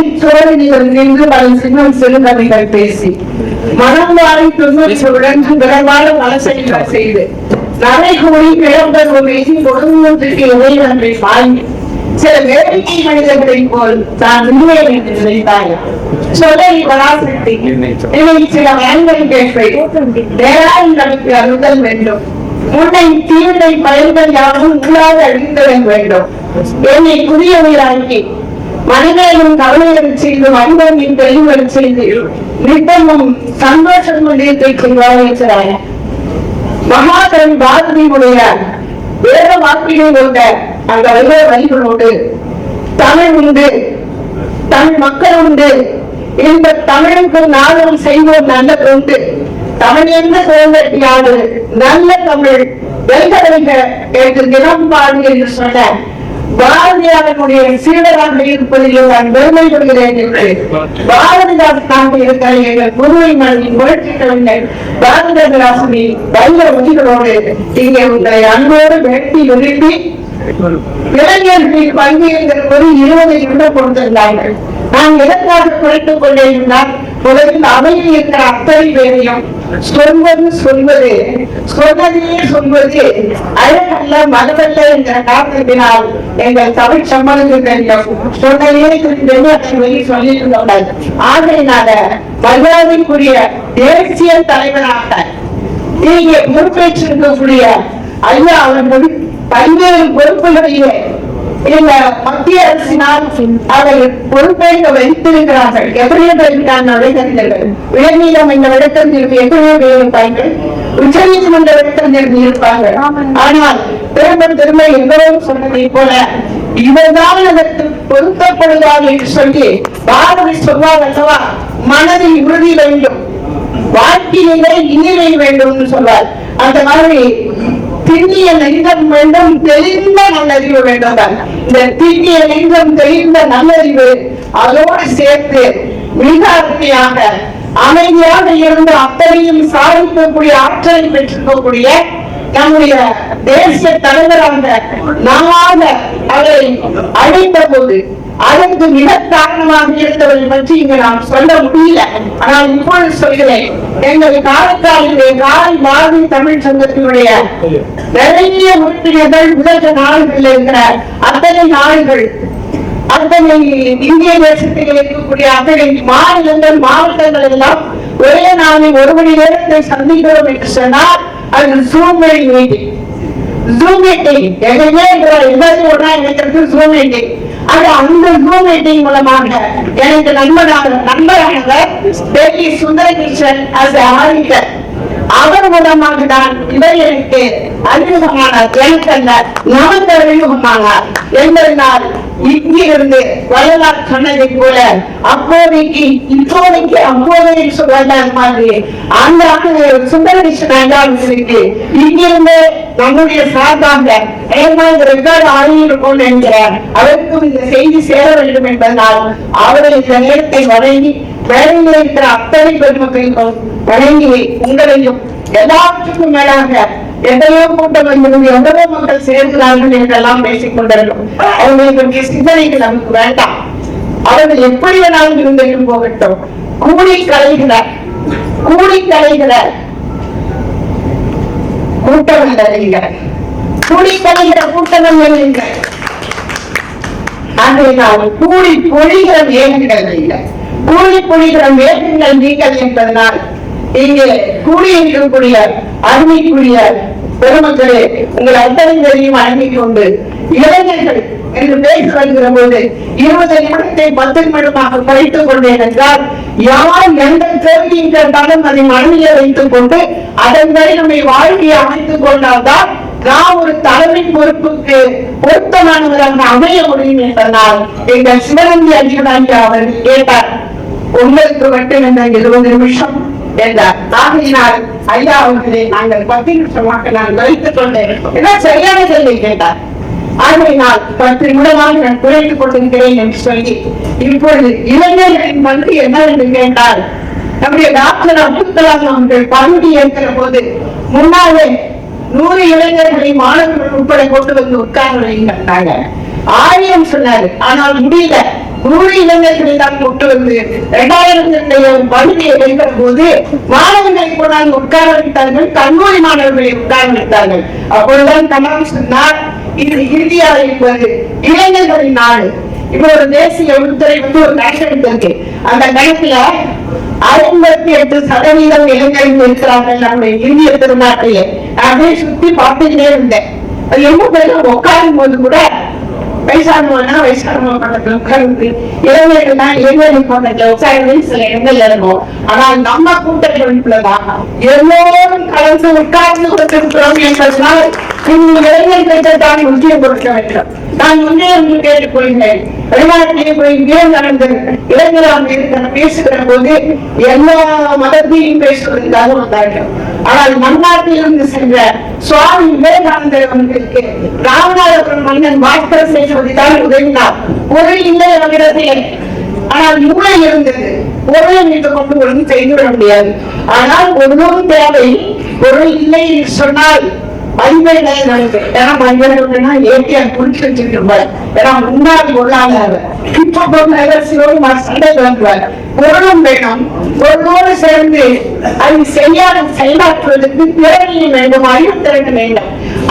நகைச்சோடு நீங்கள் நின்று பல சின்னம் பேசி. மனம் வாரி துன்புடன் விரைவான மனசெய்கள் செய்து. நகை கூறி பிறந்தர் ஒரு சில வேடிக்கை மனிதர்களைப் போல் தான் விடுவேன் என்று நினைத்தாயா? பராசக்தி இதை சில வயல்கள் கேட்பை. வேளாண் நமக்கு அருதல் வேண்டும். முன்னை தீவினை பயன்கள் யாவும் உள்ளாக வேண்டும். என்னை புதிய உயிராக்கி மனிதனும் கவலைகள் செய்து என் தெளிவுகள் செய்து நித்தமும் சந்தோஷம் கொண்டிருக்கை செய்வாங்க மகாகவி பாரதியுடைய வேத வாக்கினை கொண்ட அந்த வைர வழிகளோடு தமிழ் உண்டு. தமிழ் மக்கள் உண்டு. இந்த தமிழுக்கு நாளும் செய்வோம் நல்ல உண்டு. தமிழ் எந்த சோழட்டியாது நல்ல தமிழ் வெல்கலைக என்று தினம் பாடு என்று சொன்ன பாரதியாரனுடைய சீடராக இருப்பதிலும் நான் பெருமை கொள்கிறேன் என்று பாரதிதாசனாக இருக்கிற எங்கள் குருவை மனதின் புரட்சி கலைஞர் பாரதிதாசனி வைர உதிகளோடு இங்கே உங்களை அன்போடு வெட்டி விரும்பி இளைஞர்கள் பங்கேற்கிற ஒரு இருபது நிமிடம் கொடுத்திருந்தார்கள். நான் எதற்காக குறைத்துக் கொண்டிருந்தால் உலகில் அவையில் இருக்கிற அத்தனை பேரையும் சொல்வது சொல்வது சொன்னதையே சொல்வது அழகல்ல மதமல்ல என்ற காரணத்தினால் எங்கள் தமிழ் சம்மனுக்கு தெரியும். சொன்னதையே திரும்பி வெளியே சொல்லியிருந்தோம் ஆகையினால மரியாதைக்குரிய தேசிய தலைவராக நீங்க பொறுப்பேற்றிருக்கக்கூடிய ஐயா அவர்கள் பல்வேறு பொறுப்புகளிலே இந்த மத்திய அரசினால் அவர்கள் பொறுப்பேற்க வைத்திருக்கிறார்கள். எத்தனையோ பேருக்கான வழக்கறிஞர்கள் உயர்நீதிமன்ற இந்த வழக்கறிஞர்கள் எத்தனையோ பேர் இருப்பார்கள். உச்ச நீதிமன்ற வழக்கறிஞர்கள் இருப்பார்கள். ஆனால் திரும்ப திரும்ப எல்லோரும் சொன்னதை போல இவர்தான் அதற்கு பொருத்தப்படுவார் என்று சொல்லி பாரதி சொல்வார் அல்லவா? மனதில் உறுதி வேண்டும். வாழ்க்கையிலே இனிமை வேண்டும் சொல்வார். அந்த மாதிரி திண்ணிய நெஞ்சம் வேண்டும் தெளிந்த நல்லறிவு வேண்டும் தான். இந்த திண்ணிய நெஞ்சம் தெளிந்த நல்லறிவு அதோடு சேர்த்து மிக அருமையாக அமைதியாக இருந்து அத்தனையும் சாதிக்கக்கூடிய ஆற்றலை பெற்றிருக்கக்கூடிய நம்முடைய தேசிய தலைவராக நாமாக அவரை அழைத்த போது அதற்கு மிக காரணமாக இருந்தவர்கள் பற்றி இங்கு நாம் சொல்ல முடியல. ஆனால் இப்பொழுது சொல்கிறேன். எங்கள் காலத்தாளுடைய காலை பாரதி தமிழ் சங்கத்தினுடைய நிறைய உறுப்பினர்கள் உலக நாடுகளில் இருக்கிற அத்தனை நாடுகள் அத்தனை இந்திய தேசத்தில் இருக்கக்கூடிய அத்தனை மாநிலங்கள் மாவட்டங்கள் எல்லாம் ஒரே நாளில் ஒரு மணி நேரத்தை சந்திக்கிறோம் என்று சொன்னால் அது சூழ்நிலை மீட்டிங் ஜூம் மீட்டிங் எங்கேயுமே இருக்கிற ஒன்றா இணைக்கிறது ஜூம் மீட்டிங் அது அந்த ஜூம் மீட்டிங் மூலமாக எனக்கு நண்பராக நண்பரானவர் டெல்லி சுந்தரகிருஷ்ணன் as a அவர் மூலமாக தான் இவர்களுக்கு அறிமுகமானார் எனக்கு அல்ல நமக்கு அறிமுகமானார் என்பதனால் இங்கிருந்து வள்ளலார் சொன்னதை போல அப்போதைக்கு இப்போதைக்கு அப்போதைக்கு சொல்றாங்க மாதிரி அந்த ஆண்டு சுந்தரகிருஷ்ணன் ஐயாவுக்கு இங்கிருந்து நம்முடைய சார்பாக ஏமாந்து ரெக்கார்டு ஆகியிருக்கும் என்கிறார் அவருக்கும் இந்த செய்தி சேர வேண்டும் என்பதனால் அவரை இந்த நேரத்தை வழங்கி வேலையில் இருக்கிற அத்தனை பெருமக்களுக்கும் வழங்கி உங்களையும் எல்லாத்துக்கும் மேலாக எத்தனையோ கூட்டம் வந்து எவ்வளவோ மக்கள் சேர்க்கிறார்கள் என்றெல்லாம் பேசிக் கொண்டிருக்கும் அவர்களுடைய சிந்தனைகள் நமக்கு வேண்டாம். அவர்கள் எப்படி வேணாலும் இருந்தும் போகட்டும். கூலி கலைகிற கூலி கலைகிற கூட்டம் அல்ல கூலி கலைகிற கூட்டங்கள் இல்லை ஆகையினால் கூலி பொழிகிற மேகங்கள் இல்லை. கூலி பொழிகிற மேகங்கள் நீங்கள் என்பதனால் இங்கே கூடியிருக்கக்கூடிய அருமைக்குரிய பெருமக்களே உங்கள் அத்தனை பேரையும் அடங்கிக் கொண்டு இளைஞர்கள் என்று பேச வருகிற போது இருபது நிமிடத்தை பத்து நிமிடமாக குறைத்துக் கொண்டேன் என்றால் யார் எந்த கேள்வியும் கேட்டாலும் அதை மனதிலே வைத்துக் கொண்டு அதன்படி நம்மை வாழ்க்கையை அமைத்துக் கொண்டால்தான் நாம் ஒரு தலைமை பொறுப்புக்கு பொருத்தமானவராக அமைய முடியும் என்பதனால் எங்கள் சிவகங்கை அஜிவனாகி அவர் கேட்டார். உங்களுக்கு மட்டும் என்ன இருபது நிமிஷம்? என்றார் ஆகையினால் ஐயா அவர்களே நாங்கள் பத்து நிமிஷமாக நான் வைத்துக் கொண்டேன் ஏன்னா சரியான கேள்வி கேட்டார். ஆகையினால் பத்து நிமிடமாக நான் குறைத்துக் கொண்டிருக்கிறேன் என்று சொல்லி இப்பொழுது இளைஞர்களின் பங்கு என்ன என்று கேட்டால் நம்முடைய டாக்டர் அப்துல் கலாம் அவர்கள் பதவி ஏற்கிற போது முன்னாலே நூறு இளைஞர்களை மாணவர்கள் உட்பட கொண்டு வந்து உட்கார வைங்க ஆயிரம் சொன்னாரு ஆனால் முடியல. நூறு இளைஞர்களை தான் கொண்டு வந்து இரண்டாயிரத்தி பகுதியை வைக்கிற போது மாணவர்களை கொண்டாந்து உட்கார வைத்தார்கள் கல்லூரி மாணவர்களை உட்கார வைத்தார்கள். அப்பொழுதுதான் கலாம் சொன்னார் இது இந்தியா என்பது இளைஞர்களின் நாடு. இப்ப ஒரு தேசிய உள்துறை வந்து ஒரு கணக்கு எடுத்திருக்கு அந்த கணக்குல ஐம்பத்தி எட்டு சதவீதம் இளைஞர்கள் இருக்கிறார்கள் நம்முடைய இந்திய திருநாட்டிலே அப்படியே சுத்தி பார்த்துக்கிட்டே இருந்தேன். அது என்ன பேரும் உட்காரும் போது கூட வயசானவங்கன்னா வயசானவங்க பக்கத்துல உட்கார்ந்து இளைஞர்கள்னா இளைஞர்கள் பக்கத்துல உட்கார்ந்து சில இடங்கள்ல இருக்கும். ஆனால் நம்ம கூட்டமைப்புலதான் எல்லோரும் கலந்து உட்கார்ந்து கொண்டிருக்கிறோம் என்பதனால் இந்த இளைஞர்களுக்கு தான் முக்கியம் கொடுக்க வேண்டும். நான் முன்னே ஒன்று கேட்டுக்கொள்கிறேன். வெளிநாட்டிலேயே போய் விவேகானந்த இளைஞராக இருக்கிற பேசுகிற போது எல்லா மதத்தையும் பேசுவதற்காக வந்தார்கள். ஆனால் நம் நாட்டிலிருந்து சென்ற சுவாமி விவேகானந்தர் அவர்களுக்கு ராமநாதபுரம் மன்னன் வாய்ப்பர் செய்வதற்காக உதவினார். பொருள் இல்லை அவரிடத்திலே. ஆனால் மூளை இருந்தது. பொருளை மீட்டு கொண்டு ஒழுங்கு செய்துவிட முடியாது. ஆனால் ஒன்றும் தேவை. பொருள் இல்லை என்று சொன்னால் மதிப்பெண்ணை நினைக்கிறேன் ஏன்னா மதிப்பெண்ணா ஏடிஎம் குடிச்சு வச்சிருப்பார் ஏன்னா முன்னாள் பொருளாதார இப்ப பொருளாதார சிவகுமார் சண்டை வந்துவார் பொருளும் வேணும். பொருளோடு சேர்ந்து அது செய்யாத செயலாற்றுவதற்கு திறமையும் வேண்டும் அறிவு திறன் வேண்டும்.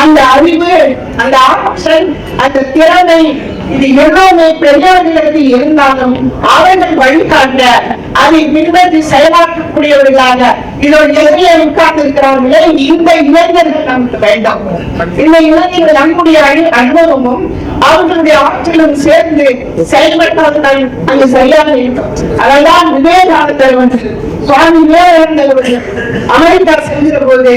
அந்த அறிவு அந்த ஆற்றல் அந்த திறனை இது எல்லாமே பெரியவர்களிடத்தில் இருந்தாலும் அவர்கள் வழிகாட்ட அதை பின்பற்றி செயலாற்றக்கூடியவர்களாக இதோட எதிரியை உட்கார்ந்து இருக்கிறார்களே இந்த இளைஞர்கள் நமக்கு வேண்டாம். இந்த இளைஞர்கள் நம்முடைய அனுபவமும் அவர்களுடைய ஆற்றலும் சேர்ந்து செயல்பட்டால்தான் அங்கு சரியாக இருக்கும். அதெல்லாம் விவேகானந்தர் வந்து சுவாமி விவேகானந்தர் அவர்கள் அமெரிக்கா செல்கிற போது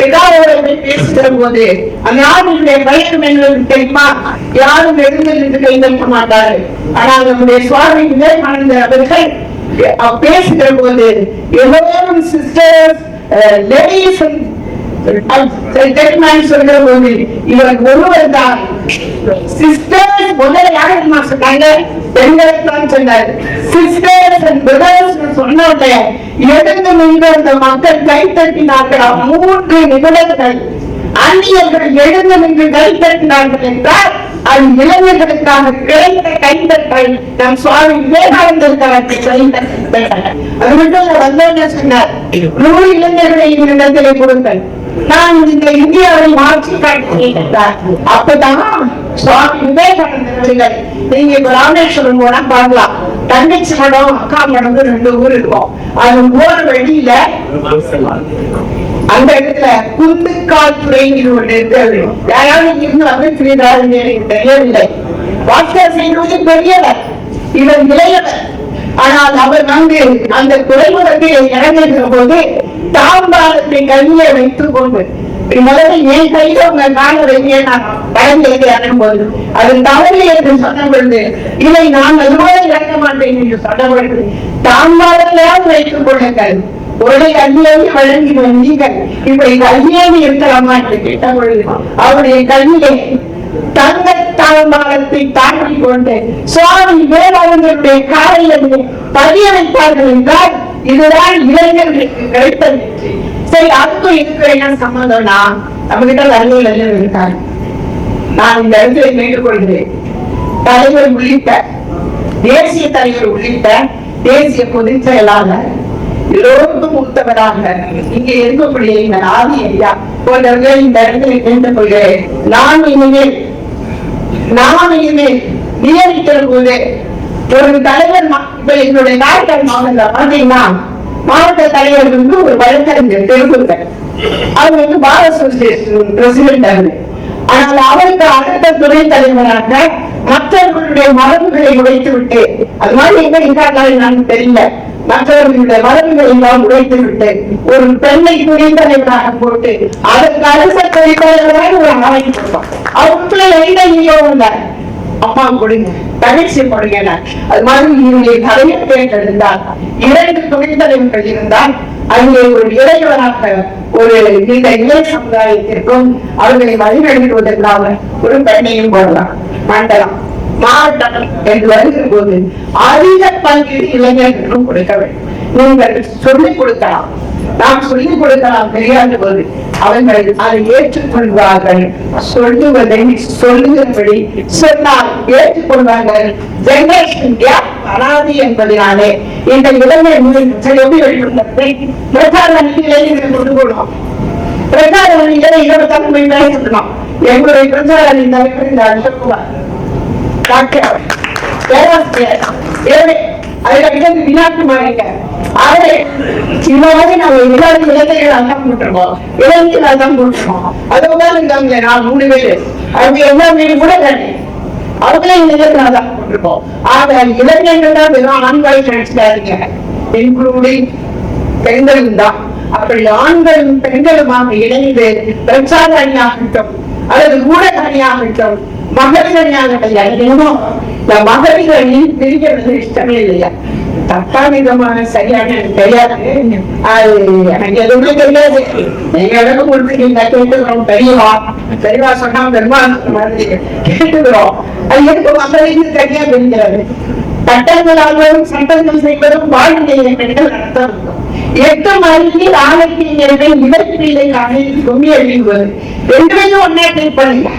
பிதாவோட போய் பேசுகிற போது அந்த யாருடைய எங்களுக்கு தெரியுமா யாரும் எழுந்து நின்று கை நிற்க மாட்டார்கள். ஆனால் நம்முடைய சுவாமி விவேகானந்த அவர்கள் பேசுகிற போது எல்லோரும் சிஸ்டர்ஸ் லேடிஸ் அண்ட் சொல்கிற போது இவர் ஒருவர் தான் சிஸ்டர்ஸ் முதல்ல சொன்னாங்க? பெண்களுக்கு தான் சொன்னார். சிஸ்டர்ஸ் அண்ட் பிரதர்ஸ் சொன்ன உடனே எழுந்து நின்று மக்கள் கை தட்டினார்கள். மூன்று நிபுணர்கள் அந்நியர்கள் எழுந்து நின்று கை தட்டினார்கள் என்றால் அது இளைஞர்களுக்காக கிடைத்த கைத்தட்டை நம் சுவாமி விவேகானந்தருக்காக கைத்தட்டை அது மட்டும் இல்ல, சொன்னார் நூறு இளைஞர்களை இந்த இடத்திலே கொடுங்கள். நான் இந்த இந்தியாவை மாற்றி காட்டுகிறேன் அப்பதான் சுவாமி விவேகானந்தர் நீங்க இப்ப ராமேஸ்வரம் போனா பார்க்கலாம். தங்கச்சி மடம் அக்கா மடம் ரெண்டு ஊர் இருக்கும். அது போற வழியில அந்த இடத்துல குந்துக்கால் துறைங்கிற ஒன்று இருக்கிறது யாராவது இருந்து அமைச்சிருந்தார்கள் எனக்கு தெரியவில்லை. வாஸ்கர் செய்வது பெரியவர். இவர் இளையவர். ஆனால் அவர் வந்து அந்த துறைமுகத்தில் இறங்குகிற போது தாம்பாளத்தை கையிலே வைத்துக் கொண்டு முதல்ல என் கையில உங்க கால நான் கடந்து இறங்கும் அது தவறு என்று சொன்ன பொழுது இதை நான் அதுபோல இறங்க மாட்டேன் என்று சொன்ன பொழுது தாம்பாளத்தையாவது வைத்துக் கொள்ளுங்கள். ஒரு கல்வியை வழங்கி வந்தீர்கள் இப்படி கல்வியாக இருக்கலாமா என்று கேட்ட பொழுது அவருடைய கல்வியை தங்க தாழ்மானத்தை தாண்டி கொண்டு சுவாமி விவேகானந்தருடைய காலையில் பதிய வைத்தார்கள் என்றால் இதுதான் இளைஞர்களுக்கு கிடைத்த வெற்றி. சரி அதுக்கும் இதுக்கு என்ன சம்பந்தம்னா நம்ம கிட்ட நல்ல இளைஞர்கள் இருக்காங்க நான் இந்த இடத்துல கேட்டுக்கொள்கிறேன் தலைவர் உள்ளிட்ட தேசிய தலைவர் உள்ளிட்ட தேசிய பொதுச் செயலாளர் எல்லோருக்கும் மூத்தவராக இங்கே இருக்கக்கூடிய இந்த ஆதி ஐயா போன்றவர்கள் இந்த இடத்துல கேட்டுக் கொள்கிறேன் நான் இனிமேல் நான் இனிமேல் நியமிக்கிற போது ஒரு தலைவர் மா- இப்ப என்னுடைய நாயக்கர் மாவட்டம் பாத்தீங்கன்னா மாவட்ட தலைவர் வந்து ஒரு வழக்கறிஞர் தெருவுகள் அவர் வந்து பார் அசோசியேஷன் பிரசிடென்ட் அவரு. ஆனால் அவருக்கு அடுத்த துணை தலைவராக மற்றவர்களுடைய மரபுகளை உடைத்து விட்டு அது மாதிரி எங்க இருக்காங்க நான் தெரியல. மற்றவர்களுடைய மரபுகளை எல்லாம் உடைத்து விட்டு ஒரு பெண்ணை துணை தலைவராக போட்டு அதற்கு அரச துணை தலைவராக ஒரு அமைப்பு கொடுத்தோம். அவருக்குள்ள எந்த ஈயம் இல்லை அப்பா கொடுங்க தகவல் கொடுங்க அது மாதிரி இவருடைய தலைவர் தேர்ந்தெடுத்தால் இரண்டு துணைத்தலைவர்கள் இருந்தால் அங்கே ஒரு இளைஞராக ஒரு இந்த இளைய சமுதாயத்திற்கும் அவர்களை வழிநடத்துவதற்காக ஒரு பெண்ணையும் போடலாம். மண்டலம் மாவட்டம் என்று வருகிற போது அதிக பங்கீடு இளைஞர்களுக்கும் கொடுக்க வேண்டும். நீங்கள் சொல்லிக் கொடுக்கலாம். நாம் சொல்லிக் கொடுக்கலாம் தெரியாத போது. அவர்கள் அதை ஏற்றுக்கொள்வார்கள். சொல்லுவதை சொல்லுகிறபடி சொன்னால் ஏற்றுக்கொள்வார்கள். ஜெனரேஷன் கேப் வராது என்பதனாலே இந்த இளைஞர் எப்படி வெளிப்படுத்தத்தை பிரச்சார இளைஞர்கள் கொண்டு போனோம் பிரச்சார அணிகளை இருபத்தாறு மணி நேரம் சொல்லணும் எங்களுடைய பிரச்சார அணி தலைவர் இந்த அசோக்குமார் டாக்டர். பேராசிரியர். எனவே அதுல கிட்ட வினாட்டு மாறிக்க. ஆகவே இந்த மாதிரி நம்ம எல்லாரும் இளைஞர்கள் தான் போட்டிருக்கோம் இளைஞர்கள் தான் போட்டிருக்கோம் அதுதான் இருக்காங்க நான் மூணு பேரு அவங்க எல்லா வீடு கூட தானே. அவங்களே இளைஞர்கள் தான் போட்டிருக்கோம் ஆக இளைஞர்கள் தான் வெறும் ஆண்களை நினைச்சிட்டாருங்க இன்க்ளூடிங் பெண்களும் தான். அப்படி ஆண்களும் பெண்களுமாக இணைந்து பிரச்சார அணியாகட்டும் அல்லது ஊடக அணியாகட்டும் மகளிர் அணியாகட்டும் என்னமோ இந்த மகளிர் அணி பிரிக்கிறது இஷ்டமே இல்லையா தப்பா விதமான சரியான எனக்கு தெரியாது. அது எனக்கு எதுவுமே தெரியாது. நீங்க எதுவும் கொடுத்துருக்கீங்க கேட்டுக்கிறோம். பெரியவா. பெரியவா சொன்னா பெருமாள் மாதிரி கேட்டுக்கிறோம். அது எதுக்கு மகளிருக்கு தனியா பிரிக்கிறது? சட்டங்களாகவும் சட்டங்கள் செய்வதும் வாழ்க்கையை பெண்கள் அர்த்தம் எட்டு மணிக்கு நாளைக்கு இவற்றிலே அனைத்து கும்மி அழிவுவது ரெண்டுமே ஒன்னா ட்ரீட் பண்ணுங்க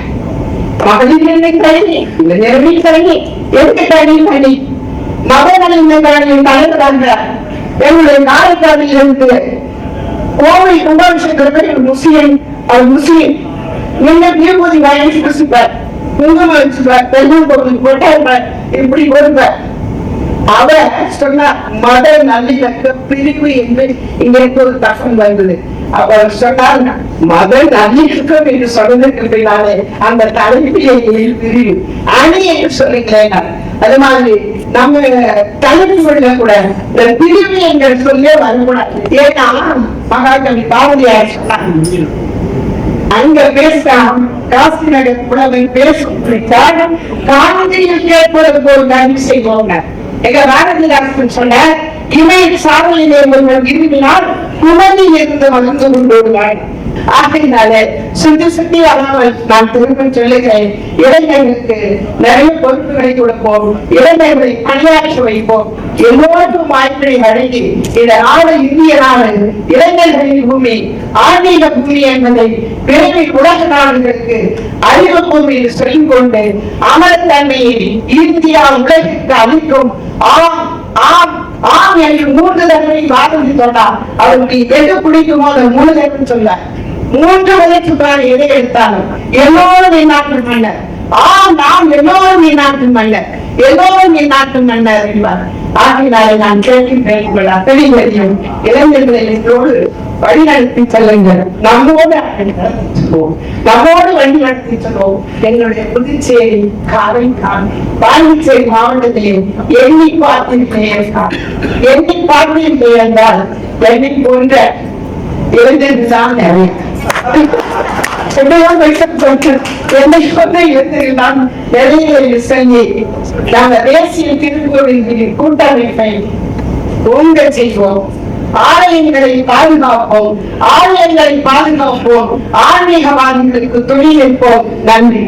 மகளிர் என்னை தனி இளைஞரணி தனி எதுக்கு தனி தனி மகளிர் தலைவராங்க எங்களுடைய நாளைக்காவில் இருந்து கோவை கும்பாபிஷேகத்தில் முஸ்லீம் அவர் முஸ்லீம் நீங்க விபூதி வாங்கி பூசிப்பார் குங்குமம் வச்சுப்பார் பெருமாள் கோவில் கொட்டாயிருப்பார் இப்படி வருவார் அவ சொன்னா மத நல்லிணக்க பிரிவு என்று இங்க ஒரு தகவல் வந்தது. அவர் சொன்னார் மத நல்லிணக்கம் என்று சொன்னதற்கு பின்னாலே அந்த தலைப்பிலே பிரிவு அணி என்று சொல்லுங்களேன் அது மாதிரி நம்ம தலைப்புகள்ல கூட இந்த பிரிவு என்ற சொல்லே வரக்கூடாது. ஏன்னா மகாகவி பாரதியார் சொன்னார் அங்க பேசலாம் காசி நகர் புலவை பேசும். காரணம் காந்தியில் கேட்பது போல் நன்றி செய்வோங்க எங்க பாரதிதாசன் சொன்ன இமை சாதலிலே ஒருவன் விரும்பினால் குமதி இருந்து வளர்ந்து கொண்டு வருவாய் ஆகையினால சுத்தி சுத்தி வராமல் நான் திரும்ப சொல்லுகிறேன். இளைஞர்களுக்கு நிறைய பொறுப்புகளை கொடுப்போம். இளைஞர்களை பணியாற்ற வைப்போம். எல்லோருக்கும் வாய்ப்பை வழங்கி இந்த நாடு இந்திய நாடு இளைஞர்களின் பூமி ஆன்மீக பூமி என்பதை விரைவில் உலக நாடுகளுக்கு அறிவு பூமியில் சொல்லிக் கொண்டு அமரத்தன்மையை இந்தியா உலகிற்கு அளிக்கும் ஆம் ஆம் ஆம் என்று மூன்று தடவை வாதம் சொன்னார் அவருக்கு எது பிடிக்குமோ அதை மூணு தடவை சொன்னார் மூன்று வயசுக்கான எதை எடுத்தாலும் எல்லோரும் என்னாட்டு மன்னர். ஆம் நாம் எல்லோரும் என்னாட்டு மன்னர். எல்லோரும் என்னாட்டு மன்னர் என்பார் ஆகினாலே நான் கேட்கின்றேன் உங்கள் அத்தனை பேரையும் இளைஞர்களை என்னோடு வழிநடத்தி செல்லுங்கள். நம்மோடு நம்மோடு வழி நடத்தி செல்வோம். எங்களுடைய புதுச்சேரி காரைக்கால் பாண்டிச்சேரி மாவட்டத்திலே எண்ணி பார்த்திருக்கிறேன் எண்ணி பார்த்திருக்கிறேன் என்றால் என்னை போன்ற இளைஞர்கள் நிறைய. என்னையோ வைக்கப்பட்டு என்னை கொண்டு இருந்திருந்தான் நிறைய செஞ்சு நாங்கள் தேசிய திருக்குறளின் கூட்டமைப்பை ஓங்க செய்வோம். ஆலயங்களை பாதுகாப்போம். ஆலயங்களை பாதுகாப்போம். ஆன்மீகவாதிகளுக்கு துணி நிற்போம். நன்றி.